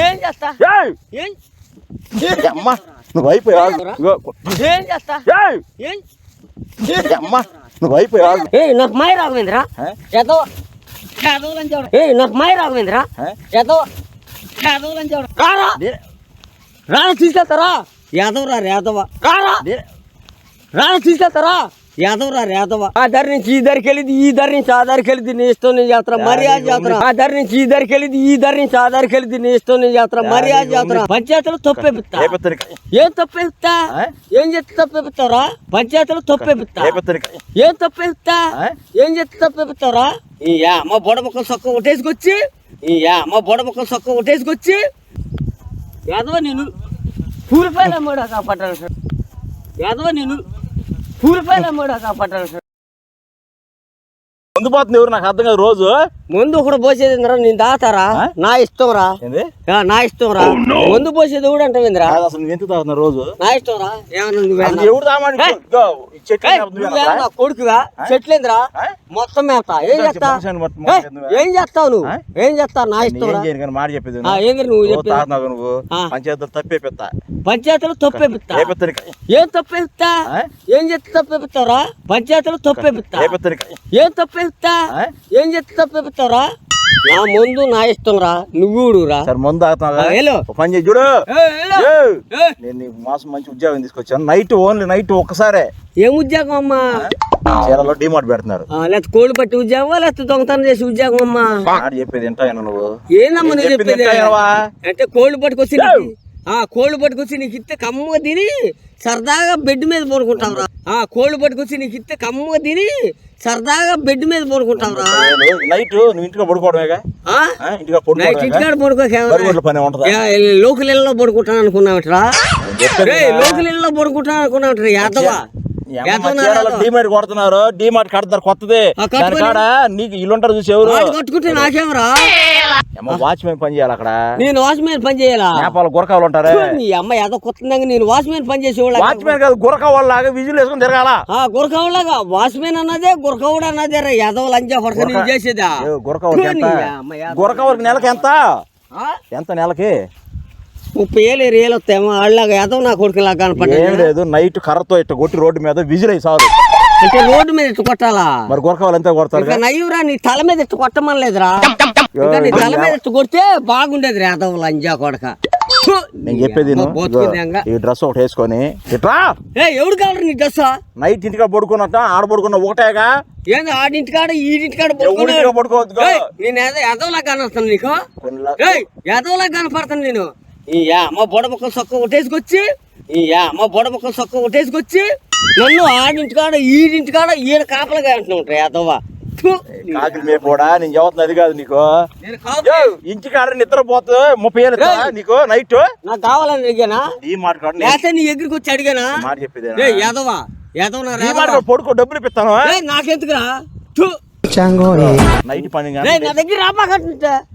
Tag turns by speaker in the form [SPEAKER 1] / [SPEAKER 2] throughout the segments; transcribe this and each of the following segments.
[SPEAKER 1] ఏం చేస్తా! ఏం?
[SPEAKER 2] అమ్మా నువ్వు అయిపోయావు ఇగో
[SPEAKER 1] ఏం చేస్తా! ఏం?
[SPEAKER 2] అమ్మా నువ్వు అయిపోయావు
[SPEAKER 1] ఏ నాకు మాయ రాఘవేంద్ర? ఏదో ఏ నాకు మాయ రాఘవేంద్ర? ఏదో రారా రారా తీసుకెళ్తారా? యాదవ్ రా యాదవ రారా రారా తీసుకెళ్తారా? యాదవ్ రా యాదవ ఆ దారి నుంచి ఈ దారికి వెళ్ళింది ఈ దారి నుంచి ఆ దారికి వెళ్ళింది నీ ఇష్టం చేస్తా మర్యాద చేస్తా ఆ దారి నుంచి ఈ దారికి వెళ్ళింది ఈ దారి నుంచి ఆ దారికి వెళ్ళింది నీ ఇష్టం నేను చేస్తా మర్యాద చేస్తా పంచాయతీలో తప్పేపిస్తా ఏం తప్పేపిస్తా? ఏం చేస్తే తప్పేపిస్తావురా పంచాయతీలో తప్పేపిస్తా ఏం తప్పేపిస్తా
[SPEAKER 2] ఆ?
[SPEAKER 1] ఏం చేస్తే తప్పేపిస్తావురా ఈ అమ్మ బొడబొక్క సొక్క ఒట్టేసుకొచ్చి ఈ అమ్మ బొడబొక్క సొక్క ఒట్టేసుకొచ్చి యాదవ నేను కూలిపోయిన మూడ కాపాడాను సార్ యాదవ నేను కూలిపోయిన మూడ కాపాడాలి సార్.
[SPEAKER 2] అందుబాటులో ఎవరు నాకు అర్థం కాదు. రోజు
[SPEAKER 1] ముందు ఒకడు పోసేది ఏందిరా? నేను దాతారా?
[SPEAKER 2] ఆ?
[SPEAKER 1] నా ఇష్టం రా నా ఇష్టం రా ముందు పోసేది కూడా
[SPEAKER 2] కాదు అసలు నువ్వు ఎంత తాగుతున్నా రోజు?
[SPEAKER 1] నా ఇష్టం రా ఏమన్నా? కొడుకుగా చెట్లేంద్రా? మొత్తం మేస్తా ఏం చేస్తా. ఏం చేస్తావు నువ్వు? ఏం చేస్తావు? నా ఇష్టం
[SPEAKER 2] మాట చెప్పేది
[SPEAKER 1] ఆ, ఏంది నువ్వు
[SPEAKER 2] నువ్వు
[SPEAKER 1] చెప్పేది?
[SPEAKER 2] నువ్వు. పంచాయతీలు తప్పేపిస్తా.
[SPEAKER 1] పంచాయతీలో తప్పేపిస్తా? ఏం తప్పేపిస్తా? ఏం చేస్తే తప్పేపిస్తావురా? పంచాయతీలో తప్పేపిస్తా? ఏం తప్పేపిస్తా? ఏం చేస్తే తప్పేపిస్తావురా నా ముందు నా ఇష్టం రా నువ్వు రా
[SPEAKER 2] సరే ముందు పని చేయి చూడు. నేను నీకు మాసం మంచి ఉద్యోగం తీసుకొచ్చాను. నైట్ ఓన్లీ నైట్ ఒక్కసారే.
[SPEAKER 1] ఏం ఉద్యోగం అమ్మా?
[SPEAKER 2] చీరలో డిమార్ట్ పెడుతున్నారు.
[SPEAKER 1] లేకపోతే కోళ్ళు పట్టి ఉద్యోగం లేకపోతే దొంగతనం చేసి ఉద్యోగం అమ్మా
[SPEAKER 2] చెప్పేది వింటాయన నువ్వు?
[SPEAKER 1] ఏందమ్మా నువ్వు
[SPEAKER 2] చెప్పింది?
[SPEAKER 1] అంటే కోళ్ళు పట్టుకొచ్చి ఆ కోళ్ళు పట్టుకొచ్చి నీకు ఇస్తే కమ్మగా తిని సరదాగా బెడ్ మీద పడుకుంటావురా. ఆ కోళ్ళు పట్టుకొచ్చి నీకు ఇస్తే కమ్మగా తిని సరదాగా బెడ్ మీద పడుకుంటావురా.
[SPEAKER 2] నేను నైట్ నువ్వు ఇంటికి పడుకోవడమేగా?
[SPEAKER 1] నైట్ ఇంటికాడ లోకల్ ఇళ్ళలో పడుకుంటాను అనుకున్నావట్రా
[SPEAKER 2] చెప్పాను
[SPEAKER 1] రే లోకల్ ఇళ్ళలో పడుకుంటాను అనుకున్నావట్రా యాదవా?
[SPEAKER 2] డిమార్ట్ కొడుతున్నారు డిమార్ట్ కడతారు కొత్తది. దాని కాడ నీకు ఇల్లు ఉంటారు చూసి ఎవరు
[SPEAKER 1] కట్టుకుంటే నాకేమరా?
[SPEAKER 2] వాచ్మెన్ పని చేయాలి అక్కడ.
[SPEAKER 1] నేను వాచ్మెన్ పని చేయాలా?
[SPEAKER 2] నేపాల గురకాలు ఉంటారే.
[SPEAKER 1] నీ అమ్మ ఏదో కొత్తగా నేను వాచ్మెన్ పని చేసేవాళ్ళ
[SPEAKER 2] వాచ్మెన్ కాదు గురక వాళ్ళలాగా విజులు వేసుకొని తిరగాల?
[SPEAKER 1] ఆ గురకవులాగా వాచ్మెన్ అన్నదే గురకవుడు అన్నదే రా యాదవ లంచా పడక నేను చేసేదా?
[SPEAKER 2] గురక వాళ్ళకి ఎంత?
[SPEAKER 1] నీ అమ్మ యాదవ.
[SPEAKER 2] గురక వాళ్ళకి నెలకి ఎంత? ఎంత నెలకి?
[SPEAKER 1] ముప్పై ఏళ్ళు ఇరవై ఏళ్ళు వస్తాయేమో వాళ్ళగా యాదవ్ నా కొడుకులా కనపడ్డా
[SPEAKER 2] ఏం లేదు నైట్ కర్రతో ఇట్ట కొట్టి రోడ్డు మీద విజిల్ అయి సాదు
[SPEAKER 1] అంటే రోడ్డు మీద ఇట్టు కొట్టాలా?
[SPEAKER 2] మరి గురక వాళ్ళు ఎంత కొడతారు
[SPEAKER 1] ఇంకా నయ్యురా నీ తల మీద ఇట్టు కొట్టమనలేదురా. నీ తల మీద ఇట్టు కొడితే బాగుండేది యాదవ్ లంజా కొడక!
[SPEAKER 2] నేను చెప్పేది. ఈ డ్రెస్ ఒకటి వేసుకొని ఇట్రా.
[SPEAKER 1] ఏ ఎవడు కావాలి నీ డ్రెస్
[SPEAKER 2] నైట్ ఇంటిగా పడుకున్నట్ట ఆడ పడుకున్న ఒకటేగా.
[SPEAKER 1] ఏంది ఆడింటికాడ ఈడింటికాడ
[SPEAKER 2] పడుకోవద్దు
[SPEAKER 1] నేను ఏదో యాదవ్లా కనొస్తాను నీకు?
[SPEAKER 2] కొన్ని
[SPEAKER 1] ఏయ్ యాదవ్లా కనపడతాను నేను. ఈ అమ్మ బొడబొక్క సొక్క ఒట్టేసుకొచ్చి ఈ అమ్మ బొడబొక్క సొక్క ఒట్టేసుకొచ్చి నన్ను ఆడింటికాడ ఈడింటికాడ ఈడ కాపలగా అంటున్నావు యాదవ్వ!
[SPEAKER 2] కాకిలి మేపోడా నేను చదువుతున్నా అది కాదు నీకు. ఇంటికి ఆడ నిద్రపోతే ముప్పై ఏళ్ళు నీకు నైట్?
[SPEAKER 1] నాకు కావాలని అడిగానా?
[SPEAKER 2] ఈ మాట
[SPEAKER 1] లేకపోతే నీ ఎగిరికి వచ్చి అడిగానా?
[SPEAKER 2] మాట చెప్పేది
[SPEAKER 1] యాదవ యాదవ్
[SPEAKER 2] పడుకో డబ్బులు ఇప్పిస్తాను.
[SPEAKER 1] నాకెందుకురా?
[SPEAKER 2] నైట్ పని
[SPEAKER 1] నా దగ్గర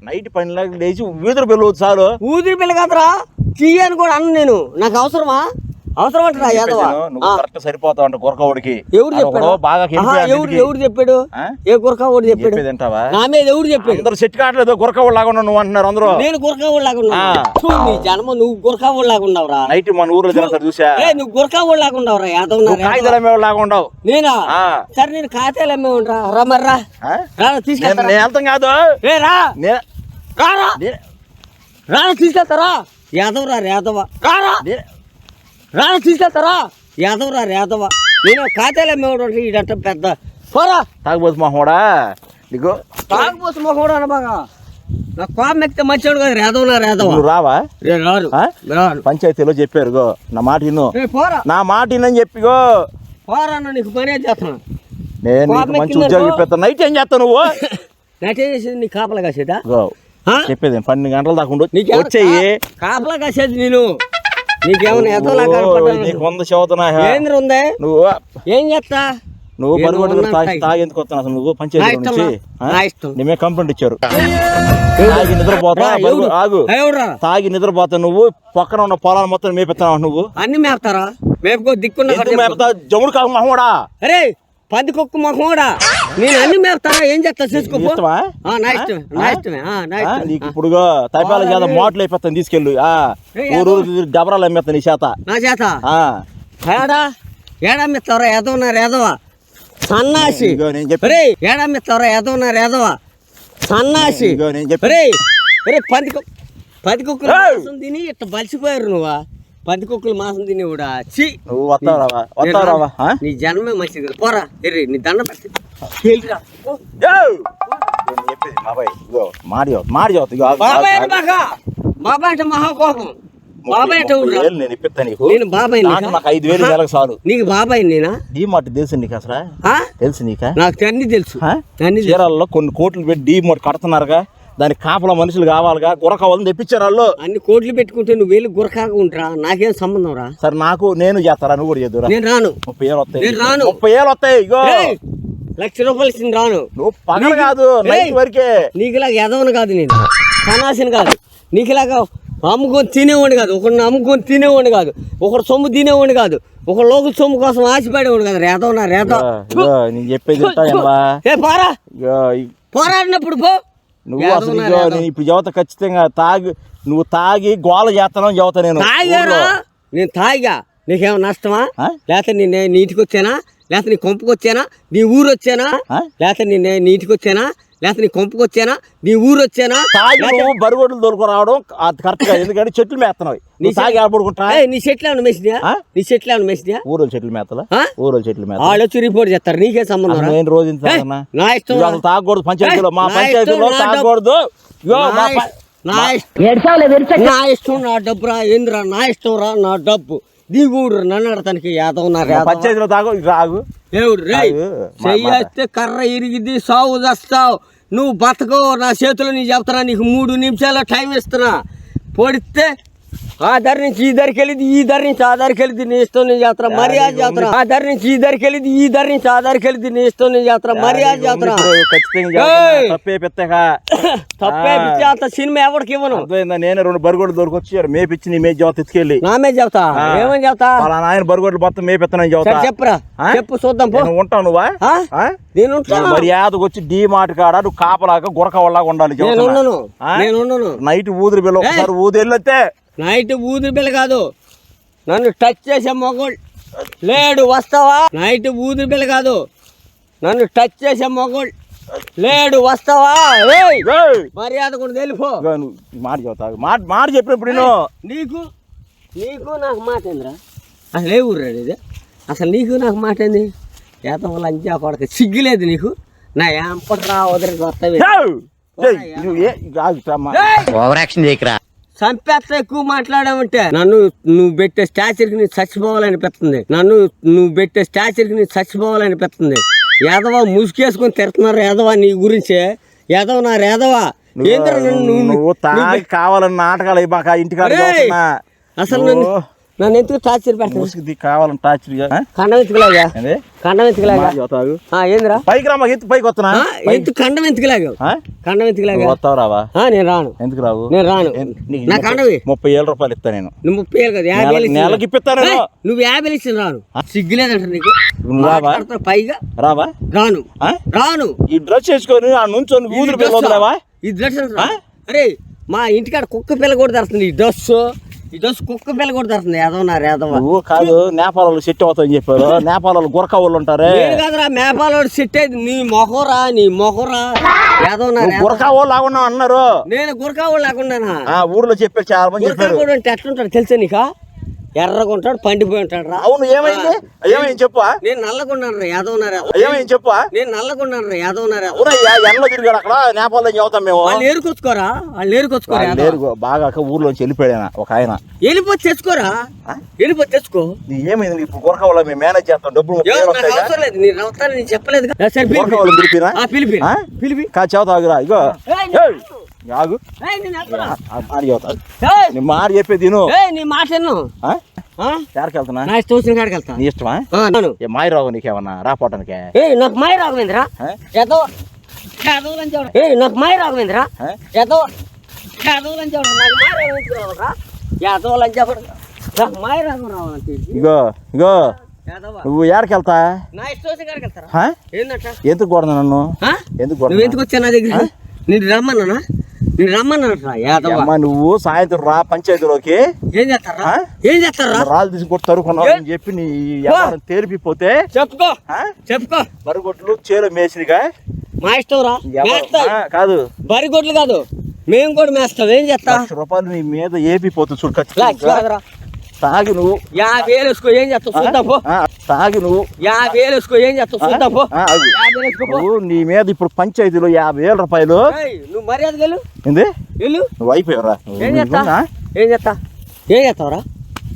[SPEAKER 2] నైట్ పని లేచి వీధులు పిల్లవచ్చు చాలు.
[SPEAKER 1] ఊదిరి పిల్ల కదరా. తీయని కూడా అన్న నేను. నాకు అవసరమా? అవసరం అంటారా యాదవ?
[SPEAKER 2] నువ్వు కరెక్ట్ సరిపోతావు అంట గురకవుడికి
[SPEAKER 1] ఎవరు చెప్పాడు?
[SPEAKER 2] బాగా
[SPEAKER 1] ఎవరు. ఎవరు చెప్పాడు? ఏ గురక ఓడి చెప్పాడు? నా మీద ఎవరు చెప్పాడు?
[SPEAKER 2] అందరు సెట్ కావట్లేదు గురకవుడు లాగా నువ్వు అంటున్నారు అందరూ.
[SPEAKER 1] నేను గురక లాగా ఉన్నా. నీ జన్మ నువ్వు గురక లాగా ఉన్నావురా.
[SPEAKER 2] నైట్ మన ఊర్లో తినస్తారు చూసా?
[SPEAKER 1] నువ్వు గురక లాగా ఉన్నావురా యాదవ్
[SPEAKER 2] కాగితాల మీద లాగా ఉండవు
[SPEAKER 1] నేనా. సరే నేను ఖాతాలు అమ్మే ఉంటా రా మరి రా? రా
[SPEAKER 2] నేను వెళ్తాం కాదు.
[SPEAKER 1] రా.
[SPEAKER 2] నే-
[SPEAKER 1] రా తీసుకెళ్తారా యాదవ్ రా యాదవ రారా రా తీసుకెళ్తారా యాదవ్ రా యాదవ నేను ఖాతాలు అమ్మేవాడు ఇదంట పెద్ద. పోరా.
[SPEAKER 2] తాగబోతు మాహోడా నీకు
[SPEAKER 1] తాగపోతు మొహోడు అనబాగా నా కోపం ఎక్కితే మంచివాడు కదా యాదవ్ నా యాదవ
[SPEAKER 2] నువ్వు రావా?
[SPEAKER 1] ఏ
[SPEAKER 2] పంచాయతీలో చెప్పారు గో నా మాట విను.
[SPEAKER 1] ఏ పోరా.
[SPEAKER 2] నా మాట వినని చెప్పిగో
[SPEAKER 1] పోరా నీకు పనే చేస్తున్నా
[SPEAKER 2] నేను మంచి. ఉద్యోగం ఇప్పిస్తాను నైట్ ఏం చేస్తావు నువ్వు?
[SPEAKER 1] నటే చేసేది? నీ కాపలా కాసేదా?
[SPEAKER 2] చెప్పేది పన్నెండు గంటల దాకా ఉండు.
[SPEAKER 1] నీకేమన్నా
[SPEAKER 2] వచ్చేయి.
[SPEAKER 1] కాపలా కాసేది నేను. నీకేమైనా
[SPEAKER 2] నీకు వంద చదువుతున్నా
[SPEAKER 1] ఏంద్ర ఉందే?
[SPEAKER 2] నువ్వు
[SPEAKER 1] ఏం చేస్తా?
[SPEAKER 2] నువ్వు తాగి ఎందుకు వస్తున్నావు అసలు నువ్వు పంచాయతీ నుంచి. నేమే కంప్లైంట్ ఇచ్చారు. తాగి నిద్రపోతా? ఆగు? తాగి నిద్రపోతా నువ్వు పక్కన ఉన్న పొలాలు మొత్తం మేపెత్తున్నావు నువ్వు.
[SPEAKER 1] అన్ని మేపుతారా? మేపుకో దిక్కున్న
[SPEAKER 2] ఎందుకు మేపుతా జముడు కాదు మహమ్మడా
[SPEAKER 1] అరే పంది కుక్క మొహం కూడా నేను అన్ని ఏం చేస్తా చేసుకో నా ఇష్టమే నా ఇష్టమే నా ఇష్టమే.
[SPEAKER 2] ఇప్పుడు తైపాల చేత మోటలు అయిపోతాను తీసుకెళ్ళు. ఊరు డబరాలు అమ్మేస్తాను నీ చేత.
[SPEAKER 1] నా చేత?
[SPEAKER 2] ఆ.
[SPEAKER 1] ఏడా? ఏడమ్మిస్తారా ఎదవన్నారు ఎదవ సన్నాసి. రే ఎదవన్నారు ఎదవ సన్నాసి. రే రే పంది పంది కుక్కలు తిని ఇట్లా బలిసిపోయారు నువ్వా? పంది కుక్కలు మాంసం తిని కూడా చి
[SPEAKER 2] నువ్వు వస్తావు వస్తావు?
[SPEAKER 1] నీ జన్మే మంచిది. పోరా ఎర్రి నీ దండ పెట్టి
[SPEAKER 2] చెప్పేది బాబాయ్ ఇగో మాడి
[SPEAKER 1] బాబాయ్. బాగా బాబాయ్ అంటే మహాకోపం. బాబాయ్ అంటే
[SPEAKER 2] నేను నీకు.
[SPEAKER 1] నేను బాబాయ్
[SPEAKER 2] నాకు? నాకు ఐదు వేలు నెలకు చాలు.
[SPEAKER 1] నీకు బాబాయ్ నేనా?
[SPEAKER 2] డీ మార్ట్ తెలుసు నీకు అసలు? తెలుసు నీకా?
[SPEAKER 1] నాకు అన్ని తెలుసు? అన్ని.
[SPEAKER 2] చీరాలలో కొన్ని కోట్లు పెట్టి డీ మార్ట్ కడుతున్నారుగా. దానికి కాపలా మనుషులు కావాలిగా గుర కావాలని తెప్పించారు వాళ్ళు.
[SPEAKER 1] అన్ని కోట్లు పెట్టుకుంటే నువ్వు వెళ్ళి గురకాగా ఉంటారా? నాకేం సంబంధం రా.
[SPEAKER 2] సరే నాకు నేను చేస్తారా? నువ్వు కూడా చేద్దురా
[SPEAKER 1] నేను రాను.
[SPEAKER 2] ముప్పై ఏళ్ళు వస్తాయి.
[SPEAKER 1] నేను రాను.
[SPEAKER 2] ముప్పై ఏళ్ళు వస్తాయి ఇగో!
[SPEAKER 1] లక్ష రూపాయలు ఇచ్చింది రాను.
[SPEAKER 2] నువ్వు పగలు
[SPEAKER 1] నీకు-
[SPEAKER 2] కాదు నైట్! వరకే.
[SPEAKER 1] నీకులాగా ఎదవను కాదు నేను. సన్నాసిని కాదు. నీకులాగా అమ్ముకొని తినేవాడిని కాదు. ఒకరిని అమ్ముకొని తినేవాడిని కాదు. ఒకడు సొమ్ము తినేవాడిని కాదు. ఒక లోకల్ సొమ్ము కోసం ఆశపడేవాడు కదా. రేదవ నా
[SPEAKER 2] నేను చెప్పేది?
[SPEAKER 1] ఏ పోరా. పోరాడినప్పుడు పో.
[SPEAKER 2] నువ్వు అసలు ఇగో ఇప్పుడు చదువుతా ఖచ్చితంగా తాగి నువ్వు తాగి గోల చేస్తానని చదువుతా నేను
[SPEAKER 1] తాగారా. నేను తాగా నీకేమో నష్టమా? లేకపోతే నేను నీటికి వచ్చానా లేకపోతే నీ కొంపకి వచ్చానా నీ ఊరు వచ్చానా? లేకపోతే నేను నీటికి వచ్చానా లేకపోతే నీ కొంపకి వచ్చానా నీ ఊరు వచ్చానా
[SPEAKER 2] తాగి బరుగొడ్లు దొరుకు రావడం అది కరెక్ట్ కాదు ఎందుకంటే చెట్లు మేస్తున్నావు
[SPEAKER 1] నీ
[SPEAKER 2] తాగి
[SPEAKER 1] ఏయ్, నీ చెట్లు ఏమైనా మెసినా? నీ చెట్లు ఏమైనా మెసినా
[SPEAKER 2] ఊరోళ్ళు చెట్లు మేతలా? ఊరోళ్ళు చెట్లు మేత
[SPEAKER 1] వాళ్ళు వచ్చి రిపోర్ట్ చేస్తారు. నీకే సంబంధం?
[SPEAKER 2] నేను రోజు?
[SPEAKER 1] నా ఇష్టం
[SPEAKER 2] తాగకూడదు పంచాయతీలో మా
[SPEAKER 1] నా
[SPEAKER 2] పంచాయతీలో
[SPEAKER 1] ఇష్టం, నా
[SPEAKER 2] తాగకూడదు.
[SPEAKER 1] నా ఇష్టం, నా ఇష్టం నా నా డబ్బు రా. ఏందిరా? నా ఇష్టం రా నా డబ్బు. దిగుడు నన్ను అడతానికి యాదవ్ నా
[SPEAKER 2] పంచాయతీలో తాగు రాగు.
[SPEAKER 1] చెయ్యేస్తే కర్ర ఇరిగిద్ది సాగు చేస్తావు. నువ్వు బతకో నా చేతిలో నీ చెప్తానా నీకు మూడు నిమిషాల టైం ఇస్తున్నా. పొడితే ఆ దారి నుంచి ఈ దారికి వెళ్ళింది ఈ దారి నుంచి ఆ దారికి వెళ్ళింది నీ ఇష్టం నేను చేస్తున్నా మర్యాద చేస్తున్నా ఆ దారి నుంచి ఈ దారికి వెళ్ళింది ఈ దారి నుంచి ఆ దారికి వెళ్ళింది నీ ఇష్టం నేను చేస్తున్నా మర్యాద! చేస్తున్నా.
[SPEAKER 2] తప్పే పెత్తగా.
[SPEAKER 1] తప్పే పిచ్చి అంత సినిమా ఎవరికి ఇవ్వను?
[SPEAKER 2] నేనే రెండు బరుగొడ్లు దొరికొచ్చారు మేపిచ్చి నీ మేపు జాత ఎత్తుకెళ్ళి
[SPEAKER 1] నా మీద చెప్తా. ఏమని చెప్తా
[SPEAKER 2] వాళ్ళ నాయన బరుగొడ్లు మొత్తం మేపెత్తనని
[SPEAKER 1] చెప్పురా.
[SPEAKER 2] ఆ?
[SPEAKER 1] చెప్పు చూద్దాం
[SPEAKER 2] ఉంటావు నువ్వా?
[SPEAKER 1] నేను
[SPEAKER 2] మర్యాదకు వచ్చి డీ మాట కాడ? నువ్వు కాపలాగా గురక వాళ్ళగా ఉండాలి
[SPEAKER 1] నేను
[SPEAKER 2] నైట్ ఊదిరి బిల్ల ఒకసారి ఊది వెళ్ళొస్తే
[SPEAKER 1] నైట్ ఊదిరి బిల్ల కాదు. నన్ను టచ్ చేసే మొగోళ్ళు లేడు వస్తావా? నైట్ ఊదిరి బిల్ల కాదు. నన్ను టచ్ చేసే మొగోళ్ళు లేడు వస్తావా! మర్యాద కూడా తెలిపో
[SPEAKER 2] మాట చెబుతావు. మాట మాట చెప్పినప్పుడు నేను
[SPEAKER 1] నీకు నీకు నాకు మాట ఏందిరా? అసలు ఏ ఊరు ఇది? అసలు నీకు నాకు మాట ఏంది? ఏతం లంచా కొడక సిగ్గులేదు నీకు? నా ఏంపట్రా వదిలి వస్తావి
[SPEAKER 2] ఏయ్! ఏయ్, నువ్వు ఏ.
[SPEAKER 3] Over action చేయకరా.
[SPEAKER 1] చంపేస్తా ఎక్కువ మాట్లాడామంటే నన్ను నువ్వు పెట్టే స్టాచర్కి నీ చచ్చిపోవాలనిపిస్తుంది. నన్ను నువ్వు పెట్టే స్టాచర్కి నీ చచ్చిపోవాలనిపిస్తుంది. యాదవ ముసుకేసుకొని తిడుతున్నారు యాదవ నీ గురించే. యాదవ నా యాదవ.
[SPEAKER 2] నువ్వు- తాగి
[SPEAKER 1] నువ్వు-
[SPEAKER 2] కావాలని నాటకాలు ఇంటికాడ.
[SPEAKER 1] అసలు నన్ను
[SPEAKER 2] నువ్వు
[SPEAKER 1] నన్ను ఎందుకు టార్చర్ పెడతాను
[SPEAKER 2] కావాలని టార్చర్
[SPEAKER 1] కండం ఎత్తుకులాగా కండం ఎత్తుకులాగా ఏందిరా?
[SPEAKER 2] పైకి రామా ఎత్తు పైకి వస్తున్నా.
[SPEAKER 1] ఆ, ఎంతు కండం ఎందుకులాగా
[SPEAKER 2] ఆ?
[SPEAKER 1] కండం ఎందుకులాగా
[SPEAKER 2] నువ్వు వస్తావు రావా?
[SPEAKER 1] నేను రాను.
[SPEAKER 2] ఎందుకు రావు?
[SPEAKER 1] నేను రాను. నా కండవి.
[SPEAKER 2] ముప్పై వేల రూపాయలు ఇస్తా నేను.
[SPEAKER 1] నువ్వు ముప్పై ఏళ్ళు కదా యాభై ఏళ్ళు
[SPEAKER 2] నెలకి ఇప్పిస్తాను
[SPEAKER 1] నువ్వు యాభై ఏళ్ళు ఇచ్చిన రాను. సిగ్గులేదంట నీకు?
[SPEAKER 2] రావా?
[SPEAKER 1] పైగా.
[SPEAKER 2] రావా?
[SPEAKER 1] రాను.
[SPEAKER 2] ఆ?
[SPEAKER 1] రాను.
[SPEAKER 2] ఈ డ్రెస్ వేసుకొని ఆ నుంచి
[SPEAKER 1] ఈ
[SPEAKER 2] ఊదురు
[SPEAKER 1] డ్రెస్సా?
[SPEAKER 2] పిల్లవా
[SPEAKER 1] ఈ డ్రెస్? అరే మా ఇంటికాడ కుక్క పిల్ల కూడా తరుతుంది ఈ డ్రెస్ ఈ డ్రెస్ కుక్క పిల్ల కూడా తరుతుంది ఏదో
[SPEAKER 2] నువ్వు కాదు నేపాలలో సెట్ అవుతాయని చెప్పారు. నేపాలలో గురక వాళ్ళు ఉంటారే.
[SPEAKER 1] నేను కాదురా మేపాలోడు సెట్ అయింది నీ మొహరా నీ మొహరా ఏదో నా
[SPEAKER 2] నువ్వు
[SPEAKER 1] రేదవ.
[SPEAKER 2] గురక వాళ్ళు లాగున్నావు అన్నారు.
[SPEAKER 1] నేను గురకావు లేకుండానా
[SPEAKER 2] ఆ ఊర్లో చెప్పారు చాలా మంది చెప్పారు.
[SPEAKER 1] ఎట్లుంటాడు తెలుసా నీకా? ఎర్రగా ఉంటాడు పండిపోయి ఉంటాడు రా.
[SPEAKER 2] అవును ఏమైంది? ఏమైంది చెప్పు
[SPEAKER 1] నేను నల్లగున్నాను రా యాదవ్ నారా
[SPEAKER 2] ఏమైంది చెప్పు
[SPEAKER 1] నేను నల్లగున్నాను రా యాదవ్ నారా
[SPEAKER 2] అవునయ్యా ఎండలో తిరిగాడు అక్కడ నేపాల్లో చదువుతాం మేము.
[SPEAKER 1] వాళ్ళు ఏరుకొచ్చుకోరా వాళ్ళు ఏరుకొచ్చుకోరా యాదవ్.
[SPEAKER 2] లేరు బాగా అక్క ఊర్లోంచి వెళ్ళిపోయాడు ఒక ఆయన.
[SPEAKER 1] వెళ్ళిపోతే తెచ్చుకోరా? వెళ్ళిపోతే తెచ్చుకో.
[SPEAKER 2] నీ ఏమైంది? ఇప్పుడు గురక వాళ్ళ మేము మేనేజ్ చేస్తాం డబ్బులు?
[SPEAKER 1] అవసరం లేదు నేను అవుతాను నేను చెప్పలేదు
[SPEAKER 2] పిలిపిరా
[SPEAKER 1] ఆ, పిలిపి.
[SPEAKER 2] ఆ?
[SPEAKER 1] పిలిపి.
[SPEAKER 2] కా చదువుతాగురా ఇగో. ఆగు. నీ మాట చెప్పేది తిను
[SPEAKER 1] ఏయ్, నీ మాట విన్ను.
[SPEAKER 2] ఆ?
[SPEAKER 1] ఆ?
[SPEAKER 2] ఎక్కడికి వెళ్తున్నా
[SPEAKER 1] నా కాడికి
[SPEAKER 2] నీ ఇష్టమా ఏ మాయరావు నీకేమన్నా రాపోవటానికే
[SPEAKER 1] నాకు మాయ? ఏదో ఏయ్ నాకు మాయ? ఏదో మాయ మాయ రావాలి
[SPEAKER 2] ఇగో ఇగో నువ్వు ఏడకెళ్తా
[SPEAKER 1] నా ఇష్టం వచ్చి కాడికి వెళ్తారా
[SPEAKER 2] హా?
[SPEAKER 1] ఏందట
[SPEAKER 2] ఎందుకు కొడదా నన్ను? ఎందుకు
[SPEAKER 1] ఎందుకు వచ్చా నా దగ్గర నేను రమ్మన్నా నేను
[SPEAKER 2] నువ్వు సాయంత్రం రా పంచాయతీలోకి.
[SPEAKER 1] ఏం చేస్తారా? ఏం చేస్తారా?
[SPEAKER 2] రాళ్ళు తీసుకొట్టి తరుకున్నావు అని చెప్పి నీ తేలిపిపోతే
[SPEAKER 1] చెప్పుకో.
[SPEAKER 2] ఆ?
[SPEAKER 1] చెప్పుకో.
[SPEAKER 2] మరుగుొడ్లు చేలో మేసిరిగా
[SPEAKER 1] మా ఇష్టం రా.
[SPEAKER 2] కాదు.
[SPEAKER 1] బరిగొడ్లు కాదు. మేము కూడా మేస్తాం. ఏం చేస్తా?
[SPEAKER 2] రూపాయలు నీ మీద ఏపిపోతుంది చూడు
[SPEAKER 1] లక్ష
[SPEAKER 2] ఖచ్చితంగా తాగి నువ్వు.
[SPEAKER 1] యాభై వేలు వేసుకో ఏం చేస్తావు? చూద్దాం పో.
[SPEAKER 2] ఆ, తాగి నువ్వు.
[SPEAKER 1] యాభై వేలు వేసుకో ఏం చేస్తావు? చూద్దాం పో.
[SPEAKER 2] ఆ, ఆగు.
[SPEAKER 1] యాభై వేసుకో.
[SPEAKER 2] నువ్వు నీ మీద ఇప్పుడు పంచాయతీలో యాభై వేల రూపాయలు.
[SPEAKER 1] నువ్వు మర్యాద వెళ్ళు.
[SPEAKER 2] ఏంది?
[SPEAKER 1] వెళ్ళు.
[SPEAKER 2] నువ్వు అయిపోయావురా.
[SPEAKER 1] ఏం చేస్తా? ఏం చేస్తా ఏం చేస్తావురా?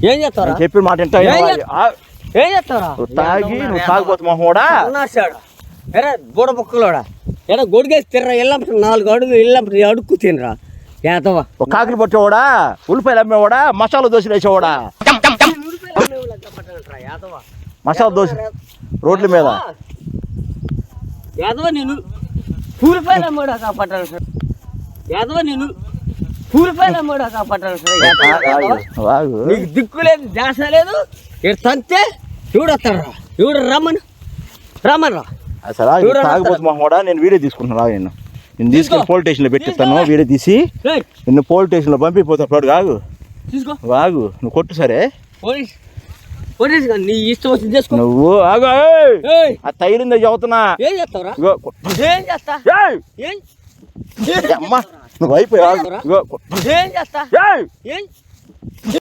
[SPEAKER 1] ఏం చేస్తావురా?
[SPEAKER 2] చెప్పిన మాట
[SPEAKER 1] ఏం చేస్తావురా?
[SPEAKER 2] తాగి నువ్వు తాగిపోతు
[SPEAKER 1] ఉన్నాడు ఎరా బుడ బుక్కలోడా? ఎరా గొడిగేసి తిర్రా ఎల్లంపటి నాలుగు అడుగు ఎల్లంపటి అడుక్కు తినరా?
[SPEAKER 2] కాకులు పట్టేవాడా? ఉల్లిపాయలు అమ్మేవాడా? మసాలా దోశలు వేసేవాడా? మసాలా దోశ రోడ్ల మీద.
[SPEAKER 1] యాదవ నేను కూలిపోయిన అమ్మాడు కాపాడాను సార్. యాదవ నేను కూలిపోయిన అమ్మాడు కాపాడాను సార్. నీకు దిక్కు లేదు ధ్యాస లేదు. ఇక్కడ తంతే చూడొస్తాడు రా. చూడు రమ్మను. రమ్మను రా.
[SPEAKER 2] అసలు మొహోడా నేను వీడియో తీసుకుంటున్నా నేను నేను తీసుకెళ్ళి పోలీస్ స్టేషన్లో పెట్టిస్తాను. వీడియో తీసి నిన్ను పోలీస్ స్టేషన్లో పంపిపోతాడు కాగు
[SPEAKER 1] తీసుకో.
[SPEAKER 2] ఆగు నువ్వు కొట్టు సరే.
[SPEAKER 1] కాదు,
[SPEAKER 2] నువ్వు ఆగు ఆ తైలిందో చదువుతున్నా అమ్మా నువ్వు అయిపోయావు